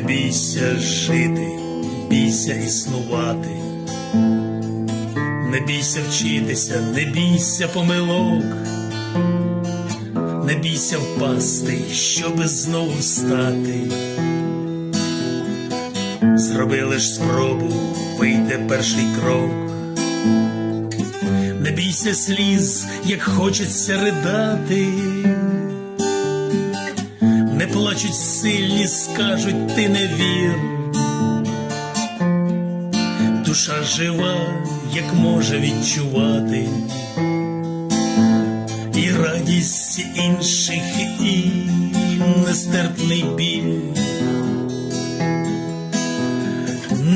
бійся жити, бійся існувати, не бійся вчитися, не бійся помилок, не бійся впасти, щоби знову встати. Зроби лиш спробу, вийде перший крок. Не бійся сліз, як хочеться ридати. Не плачуть сильні, скажуть, ти не вір. Душа жива, як може відчувати, і радість інших, і нестерпний біль.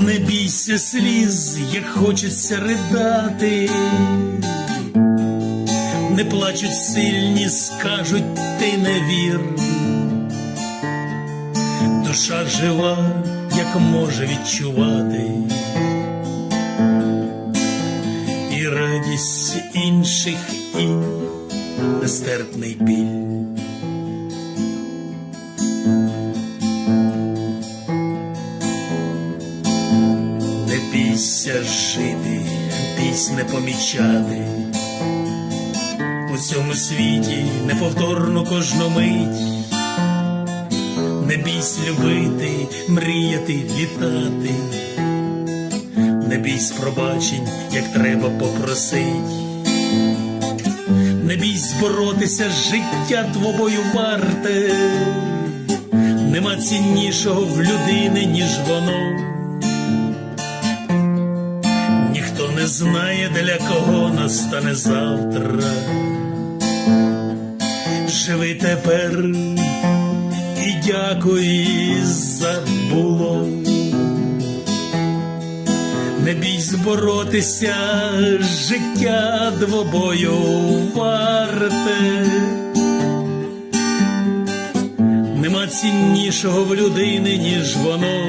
Не бійся сліз, як хочеться ридати. Не плачуть сильні, скажуть, ти не вір. Душа жива, як може відчувати, і радість інших, і нестерпний біль. Не бійся жити, пісне помічати. У цьому світі неповторно кожну мить. Не бійсь любити, мріяти, літати. Не бійсь пробачень, як треба попросить. Не бійсь боротися, життя твобою варте. Нема ціннішого в людини, ніж воно. Ніхто не знає, для кого настане завтра. Живи тепер і дякуй за. Не бійсь боротися, життя двобою варте. Нема ціннішого в людини, ніж воно.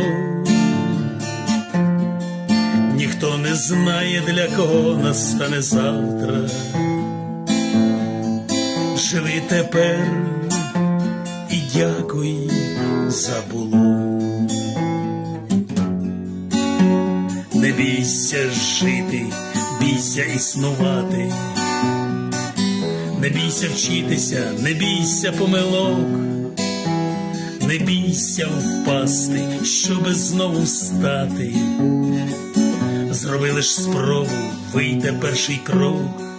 Ніхто не знає, для кого настане завтра. Живи тепер і дякуй за було. Не бійся жити, бійся існувати, не бійся вчитися, не бійся помилок, не бійся впасти, щоби знову встати. Зроби лиш спробу, вийде перший крок.